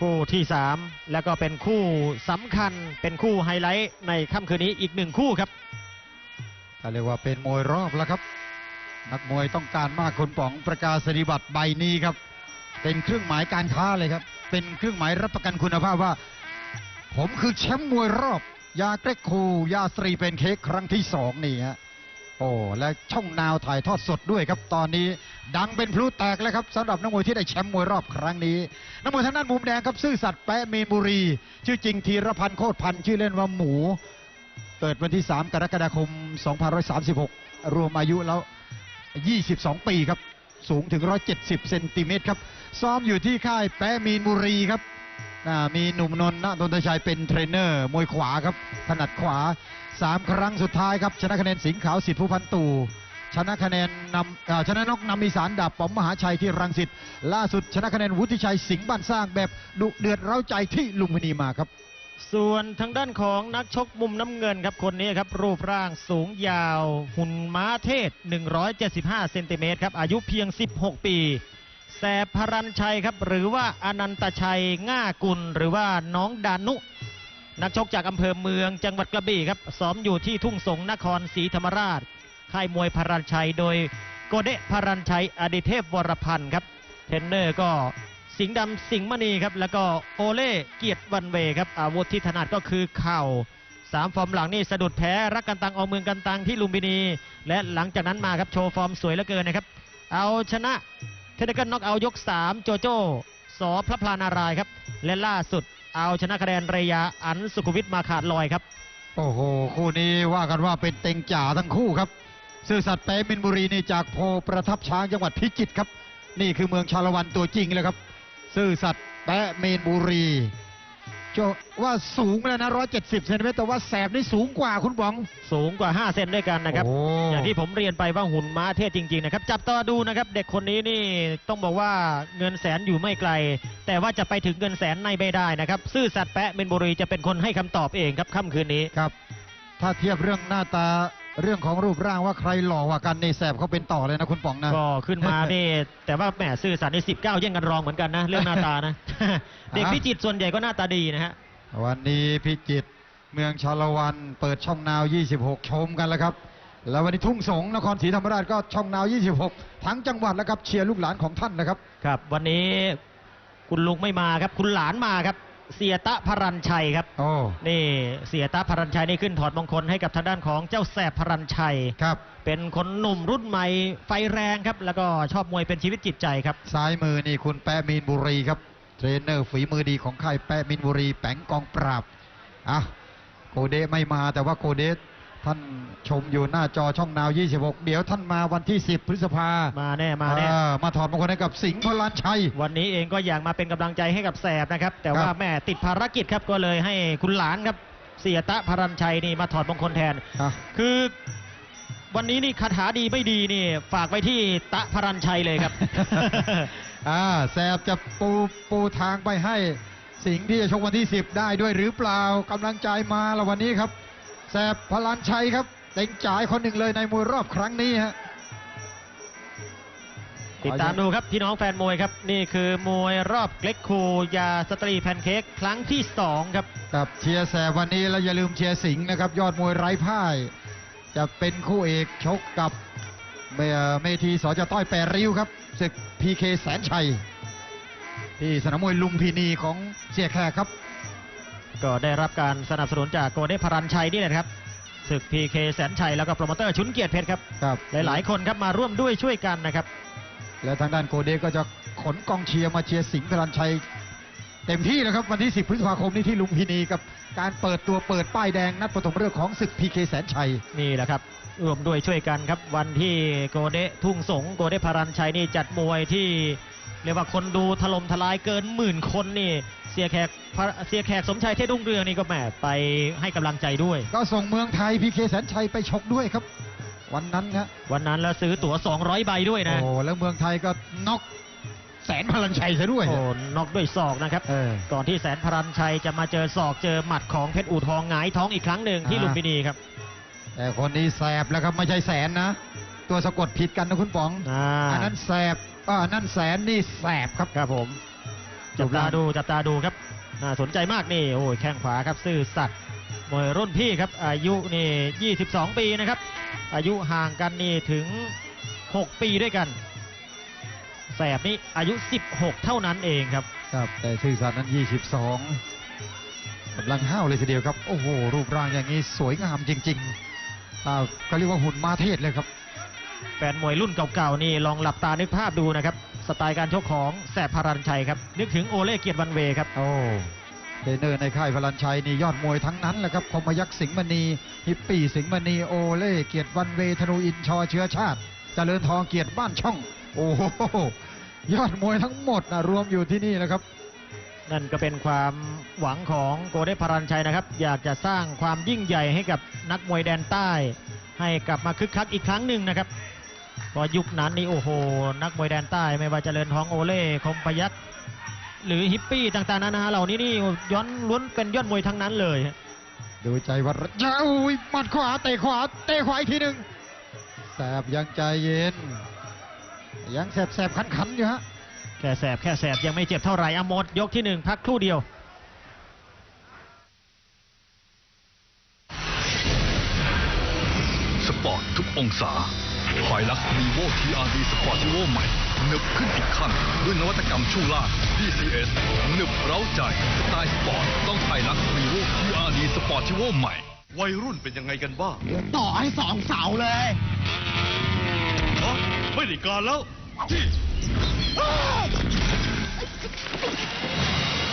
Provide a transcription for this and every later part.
คู่ที่ 3 แล้วก็เป็นคู่สำคัญเป็นคู่ไฮไลท์ในค่ำคืนนี้อีกหนึ่งคู่ครับก็เรียกว่าเป็นมวยรอบแล้วครับ นักมวยต้องการมากคุณป๋องประกาศนียบัตรใบนี้ครับ เป็นเครื่องหมายการค้าเลยครับ เป็นเครื่องหมายรับประกันคุณภาพว่า ผมคือแชมป์มวยรอบ ยาเกรกคูยาสตรีเป็นเค้กครั้งที่สองนี่ฮะ โอ้และช่องนาวถ่ายทอดสดด้วยครับตอนนี้ดังเป็นพลุแตกแล้วครับสำหรับนักมวยที่ได้แชมป์มวยรอบครั้งนี้นักมวยทางด้านมุมแดงครับซื่อสัตย์แปะเมนบุรี ชื่อจริงธีรพันธ์โคตรพันธ์ชื่อเล่นว่าหมู เกิดวันที่ 3 กรกฎาคม 2536 รวมอายุแล้ว 22 ปีครับ สูงถึง 170 เซนติเมตรครับ ซ้อมอยู่ที่ค่ายแปะมีนบุรีครับ มีหนุ่มนนท์ณนนทชัยเป็นเทรนเนอร์ มวยขวาครับ ถนัดขวา 3 ครั้งสุดท้ายครับ ชนะคะแนนสิงห์ขาวสิทธิผู้พันตู่ชนะคะแนนนำเอ่อชนะนกนำอีสานดาบป๋อมมหาชัยที่รังสิตล่าสุดชนะคะแนนวุฒิชัยสิงห์บ้านสร้างแบบดุเดือดเร้าใจที่ลุมพินีมาครับ ส่วนทางด้านของนักชกมุมน้ำเงินครับคนนี้ครับ รูปร่างสูงยาว หุ่นม้าเทศ 175 เซนติเมตรครับอายุเพียง 16 ปี แสบพรัญชัยครับ หรือว่าอนันตชัยง่ากุล หรือว่าน้องดานุ นักชกจากอำเภอเมืองจังหวัดกระบี่ครับซ้อมอยู่ที่ทุ่งสงนครศรีธรรมราช ค่ายมวยพรัญชัย โดยโกเดะพรัญชัยอดิเทพวรพันธ์ครับ เทรนเนอร์ก็สิงห์ดำสิงห์มณีครับ แล้วก็โอเล่เกียรติวันเวครับ อาวุธที่ถนัดก็คือเข่าสามฟอร์มหลังนี่สะดุดแพ้รักกันตังออกเมืองกันตังที่ลุมพินี และหลังจากนั้นมาครับโชว์ฟอร์มสวยเหลือเกินนะครับ เอาชนะ เทนนิกันน็อกเอายก 3 โจโจ้สอพระพลานารายครับ และล่าสุดเอาชนะคะแนนเรยาอันสุขุวิทมาขาดลอยครับ โอ้โห คู่นี้ว่ากันว่าเป็นเต็งจ่าทั้งคู่ครับ ซื่อสัตย์แปมินบุรีนี่จากโพประทับช้างจังหวัดพิจิตรครับ นี่คือเมืองชาละวันตัวจริงเลยครับ ซื่อสัตย์แปะเมนบุรี โจว่าสูงแล้วนะ170เซนติเมตรแต่ว่าแสบนี่สูงกว่าคุณบอง สูงกว่า 5 เซนด้วยกันนะครับ โอ้ อย่างที่ผมเรียนไปว่าหุ่นม้าเทศจริงๆนะครับ จับตาดูนะครับ เด็กคนนี้นี่ต้องบอกว่าเงินแสนอยู่ไม่ไกล แต่ว่าจะไปถึงเงินแสนในไม่ได้นะครับ ซื่อสัตย์แปะเมนบุรีจะเป็นคนให้คำตอบเองครับค่ำคืนนี้ ครับ ถ้าเทียบเรื่องหน้าตา เรื่องของรูปร่างว่าใครหล่อกว่ากันในแสบเขาเป็นต่อเลยนะคุณป๋องนะ ก็ขึ้นมานี่แต่ว่าแหมซื่อสัตย์ใน19แย่งกันรองเหมือนกันนะ เรื่องหน้าตานะ เด็กพิจิตรส่วนใหญ่ก็หน้าตาดีนะฮะวันนี้พิจิตรเมืองชาละวันเปิดช่องนาว 26 ชมกันแล้วครับ แล้ววันนี้ทุ่งสงนครศรีธรรมราชก็ช่องนาว 26 ทั้งจังหวัดแล้วครับเชียร์ลูกหลานของท่านนะครับ ครับ วันนี้คุณลุงไม่มาครับ คุณหลานมาครับ เสียตะพรัญชัยครับโอ้นี่เสียตาพรัญชัยนี่ขึ้นถอดมงคลให้กับทางด้านของเจ้าแสบพรัญชัยครับ เป็นคนหนุ่มรุ่นใหม่ไฟแรงครับ แล้วก็ชอบมวยเป็นชีวิตจิตใจครับ ซ้ายมือนี่คุณแปะมีนบุรีครับ เทรนเนอร์ฝีมือดีของค่ายแปะมีนบุรีแป๋งกองปราบอะโกเดไม่มาแต่ว่าโกเด ท่านชมอยู่หน้าจอช่องนาว 26 เดี๋ยวท่านมาวันที่ 10 พฤษภามาแน่มาแน่เออมาถอดมงคลให้กับสิงห์พลานชัย วันนี้เองก็อยากมาเป็นกำลังใจให้กับแสบนะครับ แต่ว่าครับแม่ติดภารกิจครับก็เลยให้คุณหลานครับเสียตะพรัญชัยนี่มาถอดมงคลแทนอะคือวันนี้นี่คาถาดีไม่ดีนี่ ฝากไว้ที่ตะพรัญชัยเลยครับอ่าแสบจะปูปูทางไปให้สิงห์ที่จะชกวันที่ 10 ได้ด้วยหรือเปล่ากำลังใจมาแล้ววันนี้ครับ แสบพลานชัยครับเต็งจ่ายคนหนึ่งเลยในมวยรอบครั้งนี้ฮะติดตามดูครับพี่น้องแฟนมวยครับ นี่คือมวยรอบเกล็กคูยาสตรีแพนเค้กครั้งที่2ครับกับเชียร์แสบวันนี้แล้วอย่าลืมเชียร์สิงห์นะครับ ยอดมวยไร้พ่าย จะเป็นคู่เอกชกกับเมเมทีสอจะต้อยแปรริ้วครับศึกพีเคแสนชัย ที่สนามมวยลุมพินีของเสียแขกครับ ก็ได้รับการสนับสนุนจากโกเด้พรัญชัยนี่แหละครับศึกพีเคแสนชัยแล้วก็โปรโมเตอร์ชุนเกียรติเพชรครับครับหลายๆคนครับมาร่วมด้วยช่วยกันนะครับ และทางด้านโกเดก็จะขนกองเชียร์มาเชียร์สิงห์พลันชัยเต็มที่แล้วครับวันที่ 10 พฤษภาคมนี้ที่ลุมพินีกับการเปิดตัวเปิดป้ายแดงนัดปฐมฤกษ์ของศึกพีเคแสนชัยนี่แหละครับร่วมด้วยช่วยกันครับ วันที่โกเดทุ่งสงโกเดพรัญชัยนี่จัดมวยที่ เรียกว่าคนดูถล่มทลายเกินหมื่นคนนี่ เสียแขกพระเสียแขกสมชัยเทพรุ่งเรืองนี่ก็แหมไปให้กำลังใจด้วย ก็ส่งเมืองไทยพีเคแสนชัยไปชกด้วยครับ วันนั้นครับวันนั้นแล้วซื้อตั๋ว 200 ใบด้วยนะ โอ้แล้วเมืองไทยก็น็อกแสนพลันชัยซะด้วย โอ้น็อกด้วยศอกนะครับเออก่อนที่แสนพรัญชัยจะมาเจอศอกเจอหมัดของเพชรอู่ทองหงายท้องอีกครั้งหนึ่งที่อ่าลุมพินีครับ แต่คนนี้แสบแล้วครับไม่ใช่แสนนะ ตัวสะกดผิดกันนะคุณป๋องอ่าอันนั้นแสบ อ่าอันนั้นแสนนี่แสบครับ ครับผม จับตาดูจับตาดูครับน่าสนใจมากนี่โอ้ยแข้งขวาครับซื่อสัตย์มวยรุ่นพี่ครับ อายุนี่22 ปีนะครับ อายุห่างกันนี่ถึง 6 ปีด้วยกันแสบนี่อายุ 16 เท่านั้นเองครับ ครับแต่ซื่อสัตย์นั้น 22กำลังห้าวเลยทีเดียวครับ โอ้โห รูปร่างอย่างนี้สวยงามจริงๆอ่าก็เรียกว่าหุ่นมาเทศเลยครับ แฟนมวยรุ่นเก่าๆนี่ลองหลับตานึกภาพดูนะครับ สไตล์การชกของแสบพารันชัยครับ นึกถึงโอเล่เกียรติวันเวครับ โอ้เทรนเนอร์ในค่ายพลันชัยนี่ยอดมวยทั้งนั้นแหละครับคมยักษ์สิงห์มณีฮิปปี้สิงห์มณีโอเล่เกียรติวันเวธนูอินชอเชื้อชาติเจริญทองเกียรติบ้านช่อง โอ้โหยอดมวยทั้งหมดนะรวมอยู่ที่นี่นะครับนั่นก็เป็นความหวังของโกเดพารันชัยนะครับ อยากจะสร้างความยิ่งใหญ่ให้กับนักมวยแดนใต้ ให้กลับมาคึกคักอีกครั้งหนึ่งนะครับพอยุคนั้นนี่โอ้โห นักมวยแดนใต้ไม่ว่าจเจริญทองโอเล่คมพยักษ์หรือฮิปปี้ต่างๆนานาเหล่านี้นี่ย้อนล้วนเป็นยอดมวยทั้งนั้นเลยดูใจวัดเจ้าอ้ยหมัดขวาเตะขวาเตะขวาอีกทีหนึ่งแสบยังใจเย็น ยังแสบแสบขันขันอยู่ฮะแค่แสบแค่แสบยังไม่เจ็บเท่าไหร่อมดยกที่หนึ่งพักครู่เดียว ปอร์ตทุกองศาไฮลักซ์รีโวทีอาร์ดีสปอร์ติโวใหม่หนึบขึ้นอีกขั้นด้วยนวัตกรรมช่วงล่าง DCS หนึบเร้าใจสไตล์สปอร์ตต้องไฮลักซ์รีโวทีอาร์ดีสปอร์ติโวใหม่ วัยรุ่นเป็นยังไงกันบ้าง ต่อให้สองเสาเลยฮะไม่ได้การแล้วที่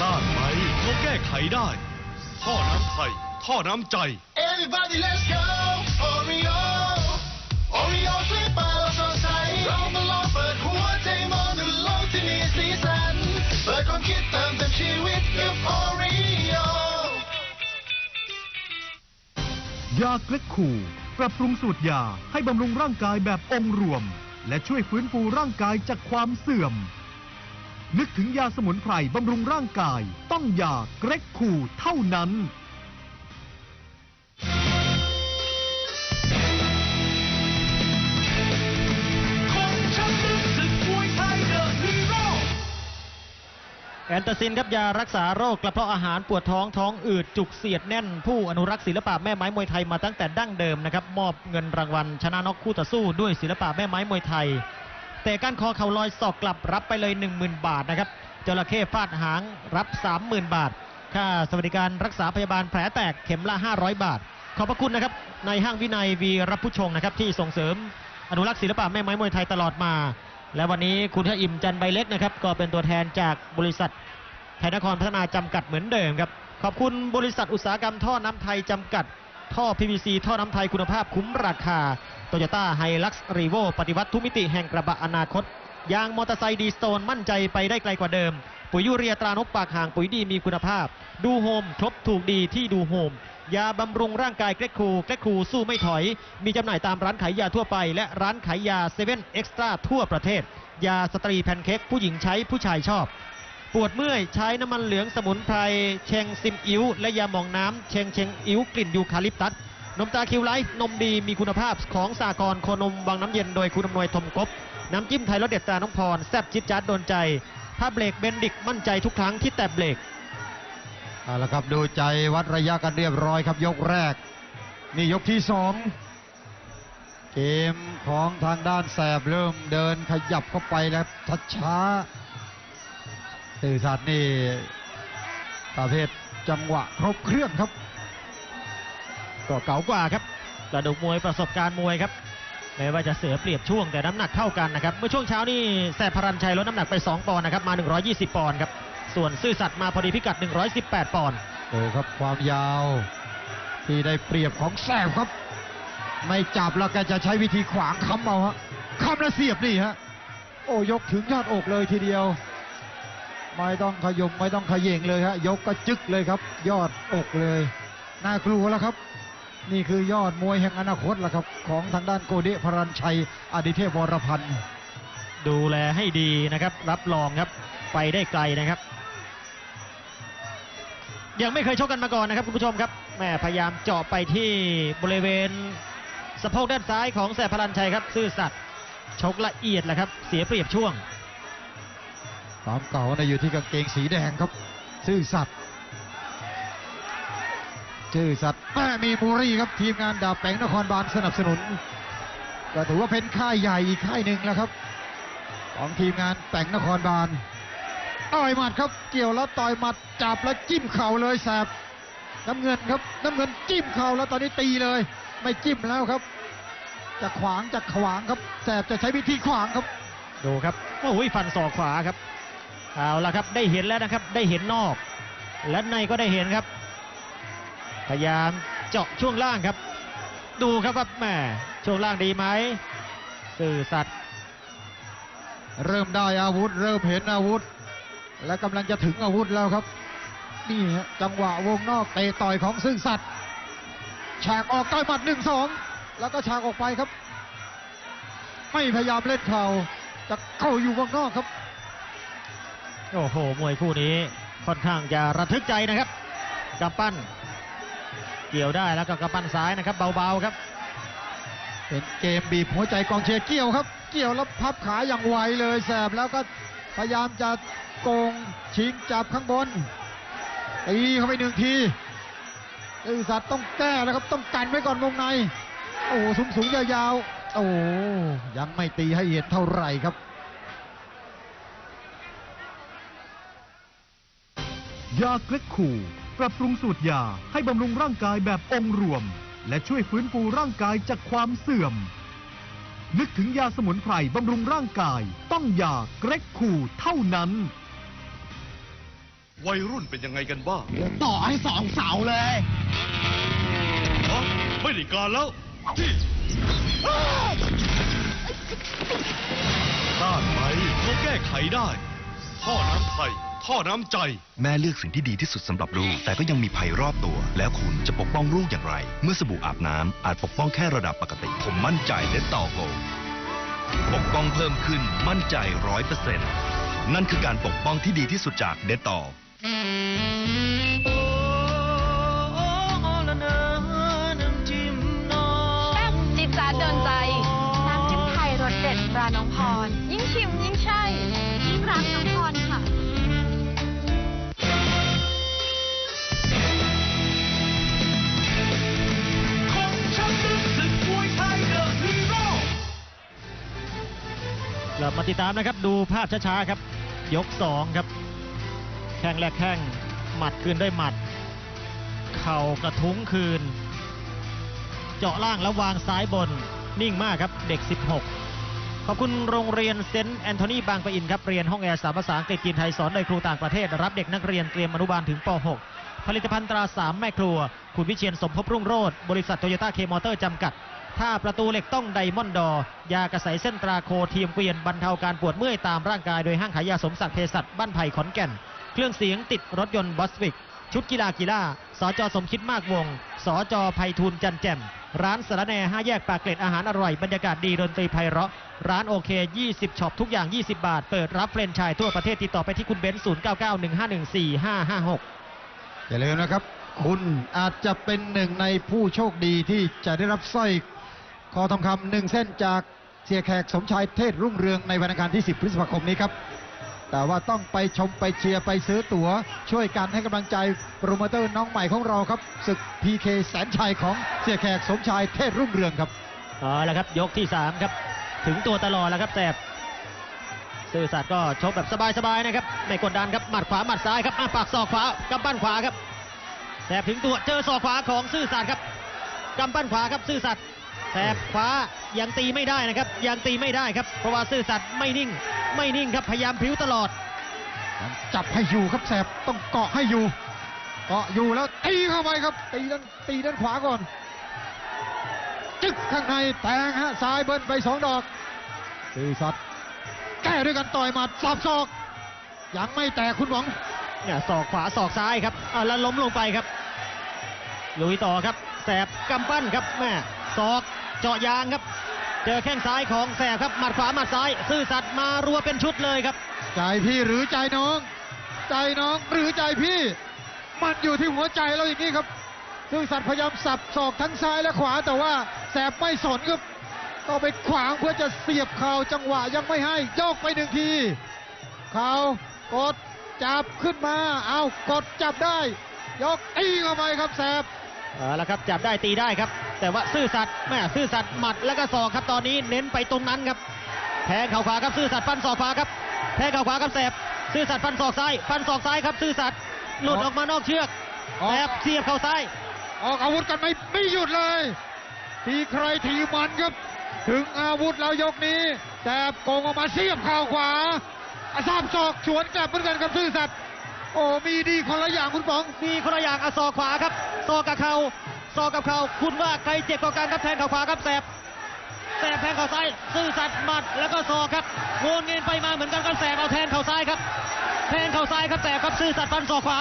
ต้านไหมเราแก้ไขได้ ท่อน้ำไทย ท่อน้ำใจ Everybody let's go Oreo Oreo ช่ว ยาเกที่มีสีสันเปิดความคิดเติมเต็มชีวิตกับ Oreo ยาเกล็ดคูปรับปรุงสูตรยาให้บำรุงร่างกายแบบองค์รวม และช่วยฟื้นฟูร่างกายจากความเสื่อม นึกถึงยาสมุนไพรบำรุงร่างกาย ต้องยาเกร็กคูเท่านั้น แอนตาซินครับยารักษาโรคกระเพาะอาหารปวดท้องท้องอืดจุกเสียดแน่น ผู้อนุรักษ์ศิลปะแม่ไม้มวยไทยมาตั้งแต่ดั้งเดิมนะครับมอบเงินรางวัลชนะน็อกคู่ต่อสู้ด้วยศิลปะแม่ไม้มวยไทยแต่ก้านคอเข่าลอยศอกกลับรับไปเลย 10,000 บาทนะครับจระเข้ฟาดหางรับ 30,000 บาท ค่าสวัสดิการรักษาพยาบาลแผลแตกเข็มละ 500 บาท ขอบพระคุณนะครับในห้างวินัยวีรับผู้ชงนะครับที่ส่งเสริมอนุรักษ์ศิลปะแม่ไม้มวยไทยตลอดมา และวันนี้คุณทอิ่มจันใบเล็กนะครับ ก็เป็นตัวแทนจากบริษัทไทยนครพัฒนาจำกัดเหมือนเดิมครับ ขอบคุณบริษัทอุตสาหกรรมท่อน้ำไทยจำกัด ท่อ PVC ท่อน้ำไทยคุณภาพคุ้มราคาโตโยต้าไฮลักซ์รีโวปฏิวัติทุมิติแห่งกระบะอนาคต ยางมอเตอร์ไซค์ดีสโตนมั่นใจไปได้ไกลกว่าเดิม ปุ๋ยยูเรียตรานกปากห่างปุ๋ยดีมีคุณภาพ ดูโฮมครบถูกดีที่ดูโฮม ยาบำรุงร่างกายเกรกคูเกรกคูสู้ไม่ถอย มีจำหน่ายตามร้านขายยาทั่วไป และร้านขายยาเซเว่นเอ็กซ์ตร้าทั่วประเทศ ยาสตรีแพนเค้กผู้หญิงใช้ผู้ชายชอบ ปวดเมื่อยใช้น้ำมันเหลืองสมุนไพรเชงซิมอิ้วและยาหมองน้ำเชงเชงอิ้วกลิ่นยูคาลิปตัสนมตาคิวไลฟ์นมดีมีคุณภาพของสากรโคนมวังน้ำเย็นโดยคุณอำนวยทมกบน้ำจิ้มไทยรสเด็ดตาน้องพรแซ่บจิตจัดโดนใจ ถ้าเบรกเบนดิกมั่นใจทุกครั้งที่แตะเบรก เอาละครับดูใจวัดระยะกันเรียบร้อยครับยกแรก นี่ยกที่สองเกมของทางด้านแสบเริ่มเดินขยับเข้าไปแล้วช้าช้าตื่อสัตว์นี่ประเภทจังหวะครบเครื่องครับก็เก๋ากว่าครับกระดูกมวยประสบการณ์มวยครับไม่ว่าจะเสือเปรียบช่วงแต่น้ำหนักเท่ากันนะครับ เมื่อช่วงเช้านี่แสบพรันชัยลดน้ำหนักไป 2 ปอนด์นะครับมา 120 ปอนด์ครับ ส่วนซื่อสัตย์มาพอดีพิกัด 118 ปอนด์ดูครับความยาว ที่ได้เปรียบของแสบครับ ไม่จับแล้วแกจะใช้วิธีขวางค้ำเอาฮะค้ำแล้วเสียบนี่ฮะโอ้ยกถึงยอดอกเลยทีเดียว ไม่ต้องขยมไม่ต้องขย่งเลยฮะยกก็จึกเลยครับ ยอดอกเลยน่ากลัวแล้วครับ นี่คือยอดมวยแห่งอนาคตแล้วครับ ของทางด้านโกเดะพรัญชัย อดิเทพวรพันธ์ดูแลให้ดีนะครับ รับรองครับ ไปได้ไกลนะครับ ยังไม่เคยชกกันมาก่อนนะครับคุณผู้ชมครับแม่พยายามเจาะไปที่บริเวณสะโพกด้านซ้ายของแสบพลันชัยครับ ซื่อสัตย์ชกละเอียดแหละครับ เสียเปรียบช่วงความเก่านี่ยอยู่ที่กางเกงสีแดงครับ ซื่อสัตย์ซื่อสัตย์แม่มีบุรีครับทีมงานดาบแปงนครบาลสนับสนุน ก็ถือว่าเป็นค่ายใหญ่อีกค่ายหนึ่งแล้วครับ ของทีมงานแต่งนครบาล ต่อยหมัดครับ เกี่ยวแล้วต่อยหมัดจับแล้วจิ้มเข่าเลยแสบน้ำเงินครับ น้ำเงินจิ้มเข่าแล้วตอนนี้ตีเลย ไม่จิ้มแล้วครับ จะขวางจะขวางครับแสบจะใช้วิธีขวางครับ ดูครับโอ้ยฟันศอกขวาครับเอาละครับได้เห็นแล้วนะครับ ได้เห็นนอก และในก็ได้เห็นครับ พยายามเจาะช่วงล่างครับ ดูครับว่าแหม่ช่วงล่างดีไหมสื่อสัตว์ เริ่มได้อาวุธ เริ่มเห็นอาวุธ และกำลังจะถึงอาวุธแล้วครับนี่ฮะจังหวะวงนอกเตะต่อยของซึ่งสัตว์ฉากออกต่อยหมัดหนึ่งสองแล้วก็ฉากออกไปครับ ไม่พยายามเล่นเข่าจะเข้าอยู่วงนอกครับ โอ้โห มวยคู่นี้ค่อนข้างจะระทึกใจนะครับกำปั้น เกี่ยวได้แล้วก็กำปั้นซ้ายนะครับ เบาๆครับ เป็นเกมบีบหัวใจกองเชียร์เกี่ยวครับ เกี่ยวแล้วพับขาอย่างไวเลยแสบแล้วก็พยายามจะโกงชิงจับข้างบนตีเข้าไปหนึ่งทีไอ้สัตว์ต้องแก้แล้วครับต้องกันไว้ก่อนวงใน โอ้สูงสูงยาวๆโอ้ยังไม่ตีให้เห็นเท่าไหร่ครับยาเกล็ดคูปรับปรุงสูตรยาให้บำรุงร่างกายแบบองค์รวม และช่วยฟื้นฟูร่างกายจากความเสื่อม นึกถึงยาสมุนไพรบำรุงร่างกาย ต้องยาเกร็ดคูเท่านั้น วัยรุ่นเป็นยังไงกันบ้างต่อให้สองเสาเลยฮะไม่ได้การแล้วที่พลาดไปก็แก้ไขได้ ท่อน้ำไทยท่อน้ำใจ แม่เลือกสิ่งที่ดีที่สุดสำหรับลูก แต่ก็ยังมีภัยรอบตัว แล้วคุณจะปกป้องลูกอย่างไร เมื่อสบู่อาบน้ำอาจปกป้องแค่ระดับปกติ ผมมั่นใจเดตต่อโกปกป้องเพิ่มขึ้นมั่นใจร้อยเปอร์เซ็นต์นั่นคือการปกป้องที่ดีที่สุดจากเดตต่อแซ่บ จิตจาดโดนใจ น้ำจิ้มไทยรสเด็ดตราน้องพร ยิ่งชิมยิ่งใช่ ยิ่งรักน้องพรค่ะเรามาติดตามนะครับ ดูภาพช้าๆครับ ยกสองครับแข้งแรกแข้งหมัดคืนด้วยหมัด เข่ากระทุ้งคืน เจาะล่างแล้ววางซ้ายบนนิ่งมากครับเด็ก 16 ขอบคุณโรงเรียนเซนต์แอนโทนีบางปะอินครับเรียนห้องแอร์สามภาษาอังกฤษจีนไทยสอนโดยครูต่างประเทศ รับเด็กนักเรียนเตรียมอนุบาลถึงป .6 ผลิตภัณฑ์ตราสามแม่ครัว คุณวิเชียนสมภพรุ่งโรจน์บริษัทโตโยต้าเคมอเตอร์จำกัดถ้าประตูเหล็กต้องไดมอนด์ดอยากระใสเส้นตราโคทีมเกวียนบรรเทาการปวดเมื่อยตามร่างกายโดยห้างขายยาสมศักดิ์เภสัชบ้านไผ่ขอนแก่น เครื่องเสียงติดรถยนต์บอสวิก ชุดกีฬากีฬาสจสมคิดมากวง สจไพฑูรย์จันแจ่ม ร้านสารแน่ห้าแยกปากเกร็ดอาหารอร่อยบรรยากาศดีดนตรีไพเราะ ร้านโอเค 20ช็อปทุกอย่าง 20 บาท เปิดรับเฟรนชส์ทั่วประเทศติดต่อไปที่คุณเบนซ์0991514556อย่าลืมนะครับ คุณอาจจะเป็นหนึ่งในผู้โชคดีที่จะได้รับสร้อยคอทองคำหนึ่งเส้นจากเสียแขกสมชายเทศรุ่งเรืองในวันอังคารที่ 10 พฤษภาคมนี้ครับ แต่ว่าต้องไปชมไปเชียร์ไปซื้อตั๋ว ช่วยกันให้กำลังใจโปรโมเตอร์น้องใหม่ของเราครับศึก PK แสนชัยของเสียแขกสมชายเทศรุ่งเรืองครับเอาละครับยกที่ 3 ครับ ถึงตัวตลอดแล้วครับแสบซื่อสัตย์ก็ชกแบบสบายๆนะครับไม่กดดันครับหมัดขวาหมัดซ้ายครับปากศอกขวากำปั้นขวาครับแสบถึงตัวเจอศอกขวาของซื่อสัตย์ครับกำปั้นขวาครับซื่อสัตย์ แสบขวายังตีไม่ได้นะครับ ยังตีไม่ได้ครับ เพราะว่าซื่อสัตย์ไม่นิ่ง ไม่นิ่งครับ พยายามพริ้วตลอด จับให้อยู่ครับแสบต้องเกาะให้อยู่เกาะอยู่แล้วตีเข้าไปครับ ตีด้านตีด้านขวาก่อน จึ๊กข้างในแทงฮะซ้ายเบิ้ลไปสองดอกซื่อสัตย์แก้ด้วยกันต่อยหมัดสับศอกยังไม่แตกคุณหวังเนี่ยศอกขวาศอกซ้ายครับอะแล้วล้มลงไปครับลุยต่อครับแสบกำปั้นครับแม่ศอก เจาะยางครับ เจอแข้งซ้ายของแสบครับหมัดขวาหมัดซ้าย ซื่อสัตย์มารัวเป็นชุดเลยครับ ใจพี่หรือใจน้อง ใจน้องหรือใจพี่ มันอยู่ที่หัวใจเราอย่างนี้ครับซึ่งสัตว์พยายามสับศอกทั้งซ้ายและขวาแต่ว่าแสบไม่สนครับก็ไปขวางเพื่อจะเสียบเข่าจังหวะยังไม่ให้ยกไปหนึ่งทีเข่ากดจับขึ้นมา เอากดจับได้ ยกตีเข้าไปครับแสบ เอาละครับจับได้ตีได้ครับ แต่ว่าซื่อสัตย์แม่ซื่อสัตย์หมัดแล้วก็ศอกครับตอนนี้เน้นไปตรงนั้นครับแทงเข่าขวาครับซื่อสัตย์ฟันศอกขวาครับแทงเข่าขวาครับแสบซื่อสัตย์ฟันศอกซ้ายฟันศอกซ้ายครับซื่อสัตย์หลุดออกมานอกเชือกออกแสบเสียบเข่าซ้าย ออกอาวุธกันไม่ไม่หยุดเลยทีใครทีมันครับ ถึงอาวุธแล้วยกนี้แสบโกงออกมาเสียบเข่าขวาอาซาบศอกสวนกลับเหมือนกันครับซื่อสัตย์โอ้มีดีคนละอย่างคุณป๋องมีคนละอย่างอะศอกขวาครับ ศอกกับเข่าศอกกับเข่าคุณว่าใครเจ็บกว่ากันครับแทงเข่าขวาครับแสบแสบแทงเข่าซ้ายซื่อสัตย์หมัดแล้วก็ศอกครับโงนเงินไปมาเหมือนกันครับแสบเอาแทงเข่าซ้ายครับ แทงเข่าซ้ายครับแสบครับซื่อสัตย์ฟันศอกขวา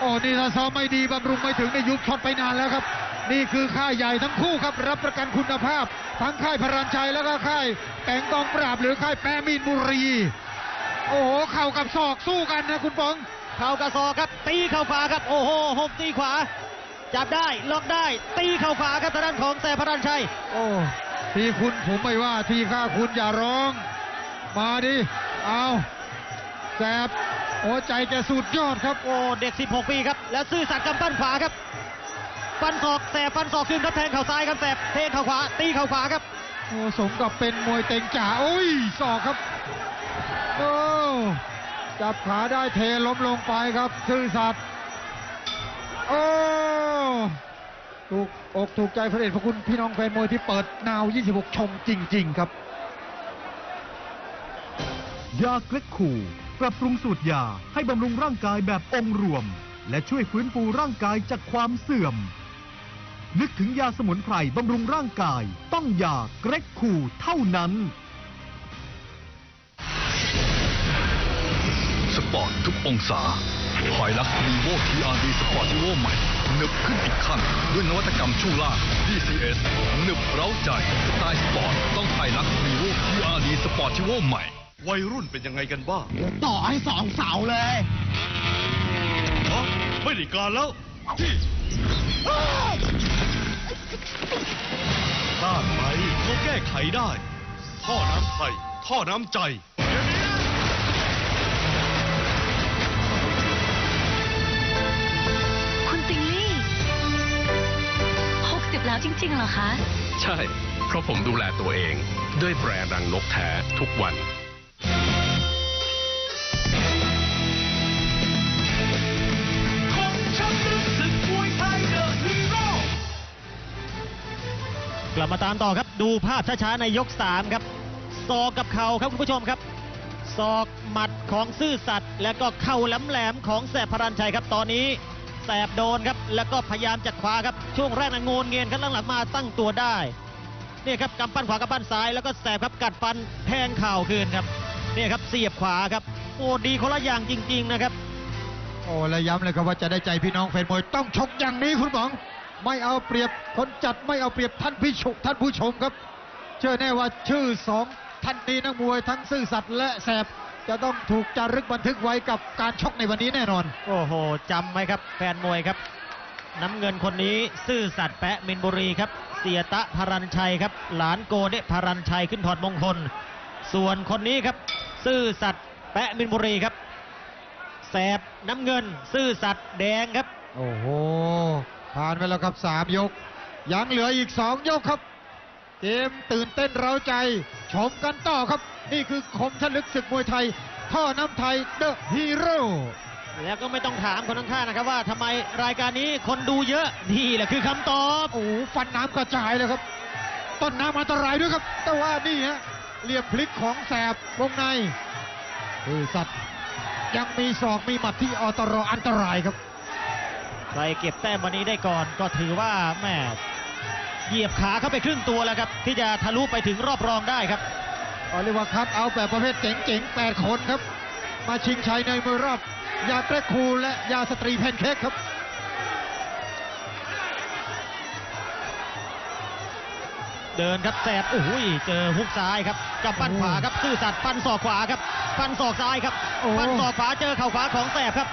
โอ้นี่ถ้าซ้อมไม่ดีบำรุงไม่ถึงในยุบช็อตไปนานแล้วครับ นี่คือค่ายใหญ่ทั้งคู่ครับรับประกันคุณภาพ ทั้งค่ายพรัญชัยแล้วก็ค่ายแต่งกองปราบหรือค่ายแปรมีนบุรี โอ้โหเข่ากับศอกสู้กันนะคุณป๋องเข่ากระซอกครับตีเข่าขวาครับ โอ้โหหกตีขวา จับได้ล็อกได้ตีเข่าขวาครับทางด้านของแสบพระรันชัย โอ้ทีคุณผมไม่ว่าทีข้าคุณอย่าร้อง มาดิเอาแสบหัวใจแกสุดยอดครับ โอ้เด็ก 16 ปีครับ แล้วซื่อสัตย์กำปั้นขวาครับฟันศอกแสบฟันศอกขึ้นครับแทงเข่าซ้ายครับแสบเทเข่าขวา ตีเข่าขวาครับ โอ้สมกับเป็นมวยเต็งจ๋าโอ้ยศอกครับโอ้จับขาได้เทล้มลงไปครับ ซื่อสัตย์โอ้ ถูกอกถูกใจพระเดชพระคุณพี่น้องแฟนมวยที่เปิดนาว 26 ชมจริง ๆ ครับ ยาเกล็กคูปรับปรุงสูตรยาให้บำรุงร่างกายแบบองค์รวม และช่วยฟื้นฟูร่างกายจากความเสื่อม นึกถึงยาสมุนไพรบำรุงร่างกาย ต้องยาเกร็กคูเท่านั้นสปอร์ตทุกองศาหอยลักรีโวทีอาร์ดีสปอร์ติโวใหม่ หนึบขึ้นอีกขั้นด้วยนวัตกรรมช่วงล่าง DCS หนึบเร้าใจสไตล์สปอร์ต ต้องไฮลักรีโวทีอาร์ดีสปอร์ติโวใหม่ วัยรุ่นเป็นยังไงกันบ้าง ต่อให้สองเสาเลยฮะไม่ได้การแล้วต้านไปก็แก้ไขได้ ท่อน้ำไทย ท่อน้ำใจ แล้วจริงๆเหรอคะ ใช่ เพราะผมดูแลตัวเองด้วยแบรนด์รังนกแท้ทุกวันกลับมาตามต่อครับดูภาพช้าๆในยก 3 ครับศอกกับเข่าครับคุณผู้ชมครับศอกหมัดของซื่อสัตย์และก็เข่าแหลมๆของแสบพรันชัยครับตอนนี้ แสบโดนครับ แล้วก็พยายามจะคว้าครับ ช่วงแรกนะโงนเงียนครับหลังๆมาตั้งตัวได้นี่ครับกำปั้นขวากำปั้นซ้ายแล้วก็แสบครับกัดฟันแทงเข่าคืนครับนี่ครับเสียบขวาครับ โอ้ดีคนละอย่างจริง ๆนะครับ โอ้และย้ำเลยครับว่าจะได้ใจพี่น้องแฟนมวยต้องชกอย่างนี้คุณป๋อง ไม่เอาเปรียบคนจัดไม่เอาเปรียบท่านผู้ชมท่านผู้ชมครับ เชื่อแน่ว่าชื่อสองท่านนี้นักมวยทั้งซื่อสัตย์และแสบ จะต้องถูกจารึกบันทึกไว้กับการชกในวันนี้แน่นอน โอ้โหจำไว้ครับ แฟนมวยครับ น้ำเงินคนนี้ซื่อสัตย์แปะมินบุรีครับ เสียตะพารันชัยครับ หลานโกเดะพารันชัยขึ้นถอดมงคล ส่วนคนนี้ครับ ซื่อสัตย์แปะมินบุรีครับ แสบน้ำเงิน ซื่อสัตย์แดงครับ โอ้โห ผ่านไปแล้วครับสามยก ยังเหลืออีกสองยกครับ เกมตื่นเต้นเร้าใจ ชมกันต่อครับ นี่คือคมชลึกศึกมวยไทย ท่อน้ำไทยเดอะฮีโร่แล้วก็ไม่ต้องถามคนข้างๆนะครับว่าทำไมรายการนี้คนดูเยอะนี่แหละคือคำตอบโอ้โหฟันน้ำกระจายเลยครับ ต้นน้ำอันตรายด้วยครับ แต่ว่านี่ฮะเหลี่ยมพลิกของแสบวงในคือสัตว์ยังมีศอกมีหมัดที่อตรอันตรายครับใครเก็บแต้มวันนี้ได้ก่อนก็ถือว่าแม่เหยียบขาเข้าไปครึ่งตัวแล้วครับ ที่จะทะลุไปถึงรอบรองได้ครับก็ เรียกว่าคัดเอาแบบประเภทเจ๋งๆ8คนครับ มาชิงชัยในมือรอบ ยาเกรกคูลและยาสตรีแพนเค้กครับเดินครับแสบโอ้ยเจอฮุกซ้ายครับกับฟันขวาครับซื่อสัตย์ฟันศอกขวาครับฟันศอกซ้ายครับโอ้ฟันศอกขวาเจอเข่าขวาของแสบครับ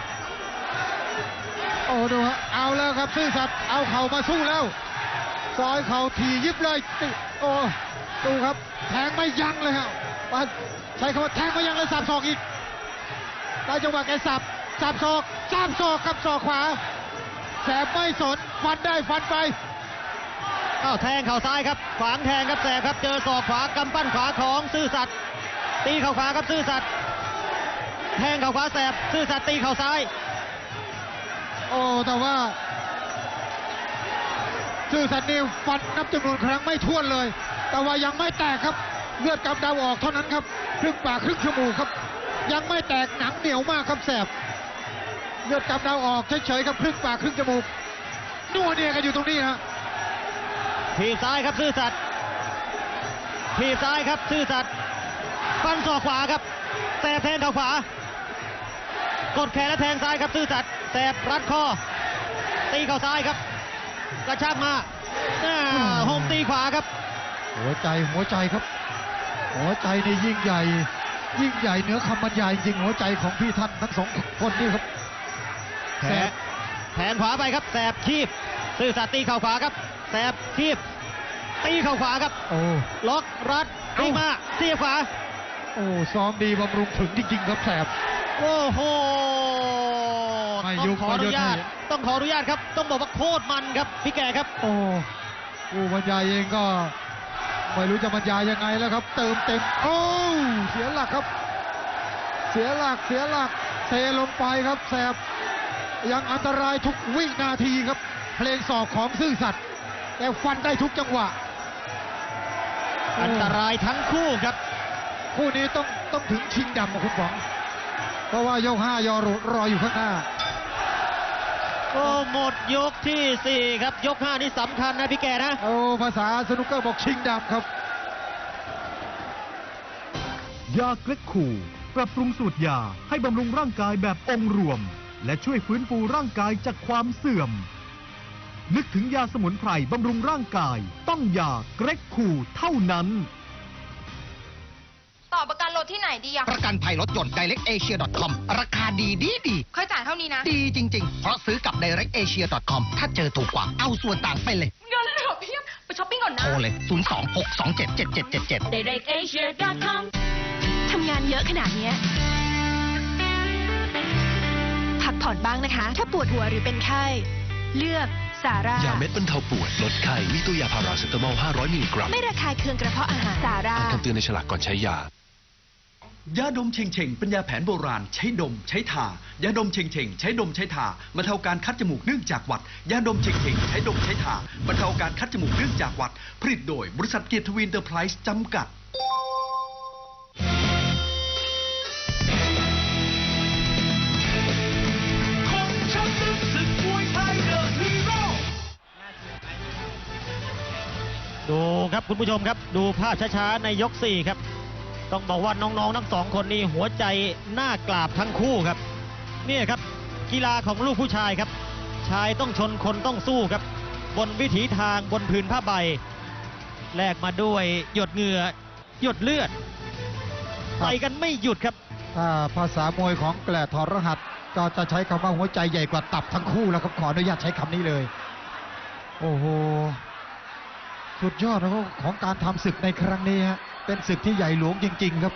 โอ้ดูฮะเอาแล้วครับซื่อสัตย์เอาเข่ามาสู้แล้วซอยเข่าทียิบเลยติโอ้ ดูครับแทงไม่ยั้งเลยครับมาใช้คำว่าแทงไม่ยั้งเลยสับศอกอีกโได้จังหวะแกสับสับศอกสับศอกกับศอกขวา แสบไม่สนฟันได้ฟันไปอ้าวแทงเข่าซ้ายครับ ขวางแทงครับแสบครับเจอศอกขวากำปั้นขวาของซื่อสัตย์ตีเข่าขวาครับซื่อสัตย์แทงเข่าขวาแสบซื่อสัตย์ตีเข่าซ้าย โอ้แต่ว่าซื่อสัตย์นี่ฟันนับจำนวนครั้งไม่ท้วนเลย แต่ว่ายังไม่แตกครับ เลือดกำเดาออกเท่านั้นครับ ครึ่งปากครึ่งจมูกครับ ยังไม่แตกหนังเหนียวมากครับแสบ เลือดกำเดาออกเฉยๆครับครึ่งปากครึ่งจมูกนัวเนี่ยกันอยู่ตรงนี้ฮะทีบซ้ายครับซื่อสัตย์ทีบซ้ายครับซื่อสัตย์ฟันศอกขวาครับแสบแทงเข่าขวากดแขนและแทงซ้ายครับซื่อสัตย์แสบรัดคอ ตีเข่าซ้ายครับ กระชากมาอ่าโฮมตีขวาครับ หัวใจหัวใจครับ หัวใจนี่ยิ่งใหญ่ ยิ่งใหญ่เหนือคำบรรยายจริงหัวใจของพี่ท่านทั้งสองคนนี่ครับแสบแทงขวาไปครับแสบคีบซื่อสัตย์ตีเข่าขวาครับแสบคีบตีเข่าขวาครับ โอ้ล็อกรัดตีมาเสียบขวาโอ้ซ้อมดีบำรุงถึงจริงๆครับแสบโอ้โหไม่ต้ยุองบขออนุญาตไม่ยุบต้องขออนุญาตครับ ต้องบอกว่าโคตรมันครับพี่แก่ครับ โอ้ผู้บรรยายเองก็ ไม่รู้จะบรรยายยังไงแล้วครับ เติมเต็ม โอ้เสียหลักครับ เสียหลักเสียหลักเทลงไปครับแสบยังอันตรายทุกวินาทีครับ เพลงศอกของซื่อสัตย์แต่ฟันได้ทุกจังหวะ อันตรายทั้งคู่ครับ คู่นี้ต้องต้องถึงชิงดำอะคุณป๋อง เพราะว่ายกห้ายอรรออยู่ข้างหน้า โอ้หมดยกที่4ครับยก5นี่สำคัญนะพี่แก่นะโอ้ภาษาสนุกเกอร์บอกชิงดำครับ ยาเกล็กคูปรับปรุงสูตรยาให้บำรุงร่างกายแบบองค์รวม และช่วยฟื้นฟูร่างกายจากความเสื่อม นึกถึงยาสมุนไพรบำรุงร่างกาย ต้องยาเกร็กคูเท่านั้น ต่อประกันรถที่ไหนดีอะประกันภัยรถยนต์ directasia.com ราคาดีดีดี เคยจ่ายเท่านี้นะ ดีจริง ๆ เพราะซื้อกับ directasia.com ถ้าเจอถูกกว่า เอาส่วนต่างไปเลย เงินเหลือเพียบ ไปช้อปปิ้งก่อนนะ โทรเลย 026277777 directasia.com ทำงานเยอะขนาดเนี้ยพักผ่อนบ้างนะคะ ถ้าปวดหัวหรือเป็นไข้ เลือกสาร่ายาเม็ดบรรเทาปวดลดไข้มีตัวยาพาราเซตามอล 500 มิลลิกรัม ไม่ระคายเคืองกระเพาะอาหารสาร่าอ่านคำเตือนในฉลากก่อนใช้ยา ยาดมเชงเชงเป็นยาแผนโบราณใช้ดมใช้ทายาดมเชงเชงใช้ดมใช้ทาบรรเทาการคัดจมูกเนื่องจากหวัดยาดมเชงเชงใช้ดมใช้ทาบรรเทาการคัดจมูกเนื่องจากหวัด ผลิตโดยบริษัทเกียรติทวินเตอร์ไพรส์จำกัด ดูครับคุณผู้ชมครับ ดูภาพช้าๆในยก 4 ครับ ต้องบอกว่าน้องๆทั้งสองคนนี้หัวใจหน้ากราบทั้งคู่ครับ เนี่ยครับกีฬาของลูกผู้ชายครับ ชายต้องชนคนต้องสู้ครับ บนวิถีทางบนพื้นผ้าใบแลกมาด้วยหยดเหงื่อหยดเลือดไปกันไม่หยุดครับถ้าภาษามวยของแกลทอรหัส ก็จะใช้คำว่าหัวใจใหญ่กว่าตับทั้งคู่แล้วครับขออนุญาตใช้คำนี้เลย โอ้โหสุดยอดนะครับของการทำศึกในครั้งนี้ฮะ เป็นศึกที่ใหญ่หลวงจริง ๆ ครับ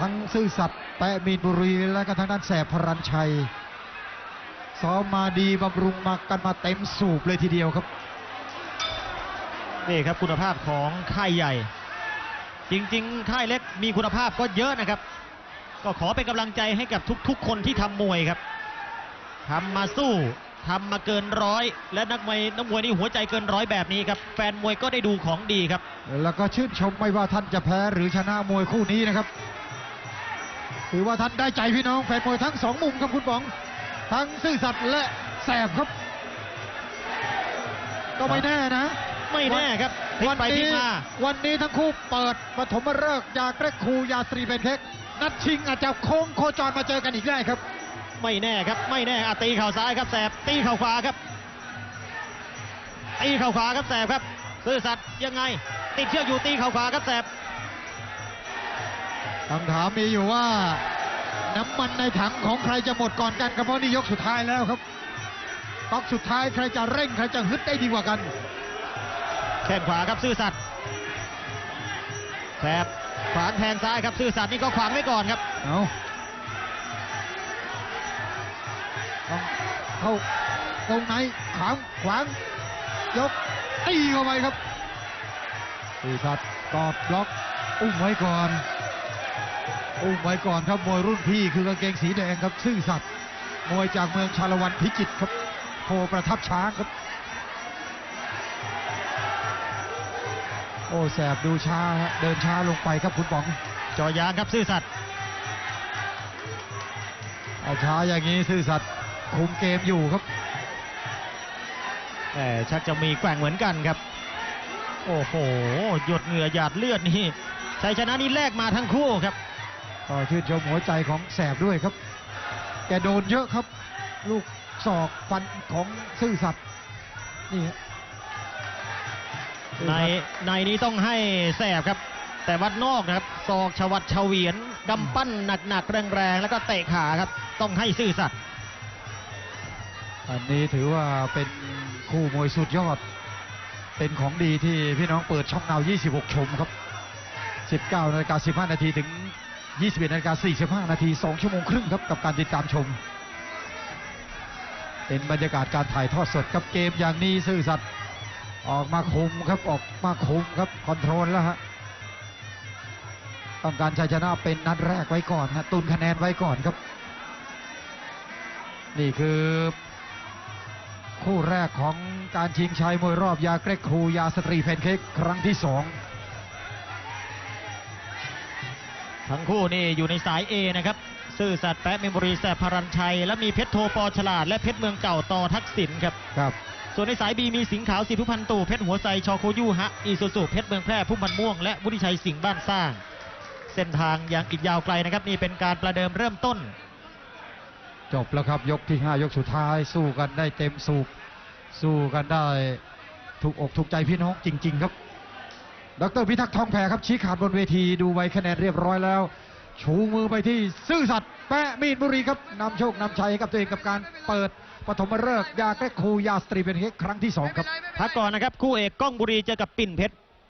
ทั้งซื่อสัตย์แปะมีนบุรีและก็ทางด้านแสบพรัญชัยซ้อมมาดีบำรุงมากันมาเต็มสูบเลยทีเดียวครับนี่ครับคุณภาพของค่ายใหญ่ จริง ๆ ค่ายเล็กมีคุณภาพก็เยอะนะครับ ก็ขอเป็นกำลังใจให้กับทุก ๆ คนที่ทำมวยครับทำมาสู้ ทำมาเกินร้อยและนักมวยนักมวยนี่หัวใจเกินร้อยแบบนี้ครับ แฟนมวยก็ได้ดูของดีครับ แล้วก็ชื่นชมไม่ว่าท่านจะแพ้หรือชนะมวยคู่นี้นะครับถือว่าท่านได้ใจพี่น้องแฟนมวยทั้งสองมุมครับคุณป๋อง ทั้งซื่อสัตย์และแสบครับ ก็ไม่แน่นะ ไม่แน่ครับพลิกวันไปพลินี้กมาวันนี้ทั้งคู่เปิดปฐมฤกษ์ยาเกรกคูยาตรีเป็นเทคนัดชิงอาจจะโค้งโคจรมาเจอกันอีกได้ครับ ไม่แน่ครับไม่แน่อะตีเข่าซ้ายครับแสบตีเข่าขวาครับตีเข่าขวาครับแสบครับซื่อสัตย์ยังไง ติดเชือกอยู่ตีเข่าขวาครับแสบคำถามมีอยู่ว่าน้ำมันในถังของใครจะหมดก่อนกันครับเพราะนี่ยกสุดท้ายแล้วครับก๊อกสุดท้ายใครจะเร่งใครจะฮึดได้ดีกว่ากัน แข้งขวาครับซื่อสัตย์แสบขวางแทงซ้ายครับซื่อสัตย์นี่ก็ขวางไว้ก่อนครับเอา เข้าตรงไหนขวางขวางยกตีเข้าไปครับสื่อสัตว์กอดบล็อกอุ้มไว้ก่อน อุ้มไว้ก่อนครับมวยรุ่นพี่คือกางเกงสีแดงครับซื่อสัตย์มวยจากเมืองชาละวันพิจิตรครับโพประทับช้างครับ โอ้แสบดูช้าฮะเดินช้าลงไปครับคุณป๋องจอยางครับซื่อสัตย์เอาช้าอย่างนี้ซื่อสัตย์ คุมเกมอยู่ครับแต่ชักจะมีแกว่งเหมือนกันครับ โอ้โห หยดเหงื่อหยาดเลือดนี่ชัยชนะนี้แลกมาทั้งคู่ครับก็ชื่นชมหัวใจของแสบด้วยครับ แกโดนเยอะครับ ลูกศอกฟันของซื่อสัตย์นี่ฮะในในนี้ต้องให้แสบครับ แต่วัดนอกนะครับศอกชวัดเฉวียนกำปั้นหนักๆแรงๆแล้วก็เตะขาครับ ต้องให้ซื่อสัตย์ อันนี้ถือว่าเป็นคู่มวยสุดยอด เป็นของดีที่พี่น้องเปิดช่องเนา26 ชมครับ 19นาฬิกา15 นาทีถึง 21นาฬิกา45 นาที 2 ชั่วโมงครึ่งครับกับการติดตามชม เป็นบรรยากาศการถ่ายทอดสดครับเกมอย่างนี้ซื่อสัตย์ออกมาคุมครับออกมาคุมครับคอนโทรลแล้วฮะต้องการชัยชนะเป็นนัดแรกไว้ก่อนนะตุนคะแนนไว้ก่อนครับ นี่คือ คู่แรกของการชิงชัยมวยรอบยาเกรกครูยาสตรีแพนเค้กครั้งที่สองทั้งคู่นี่อยู่ในสาย A นะครับ ซื่อสัตย์แปะเมมโมรีแสบพารันชัย และมีเพชรโทปอฉลาด และเพชรเมืองเก่าต่อทักษิณครับครับ ส่วนในสาย B มีสิงห์ขาวสิทธิพันธ์ตู่เพชรหัวไซชอโคยูฮะอีซูซูเพชรเมืองแพร่พุ่มพันธ์ม่วงและวุฒิชัยสิงห์บ้านสร้าง เส้นทางยังอีกยาวไกลนะครับนี่เป็นการประเดิมเริ่มต้น จบแล้วครับยกที่ 5 ยกสุดท้ายสู้กันได้เต็มสูบ สู้กันได้ถูกอกถูกใจพี่น้องจริง ๆ ครับ ดรพิทักษ์ทองแผ่ครับชี้ขาดบนเวทีดูไวคะแนนเรียบร้อยแล้ว ชูมือไปที่ซื่อสัตย์แปะมีดบุรีครับนำโชคนำชัยให้กับตัวเองกับการเปิดปฐมฤกษ์ยาแก้คูยาสตรีเป็นเฮกครั้งที่2ครับพักก่อนนะครับคู่เอกก้องบุรีเจอกับปิ่นเพชร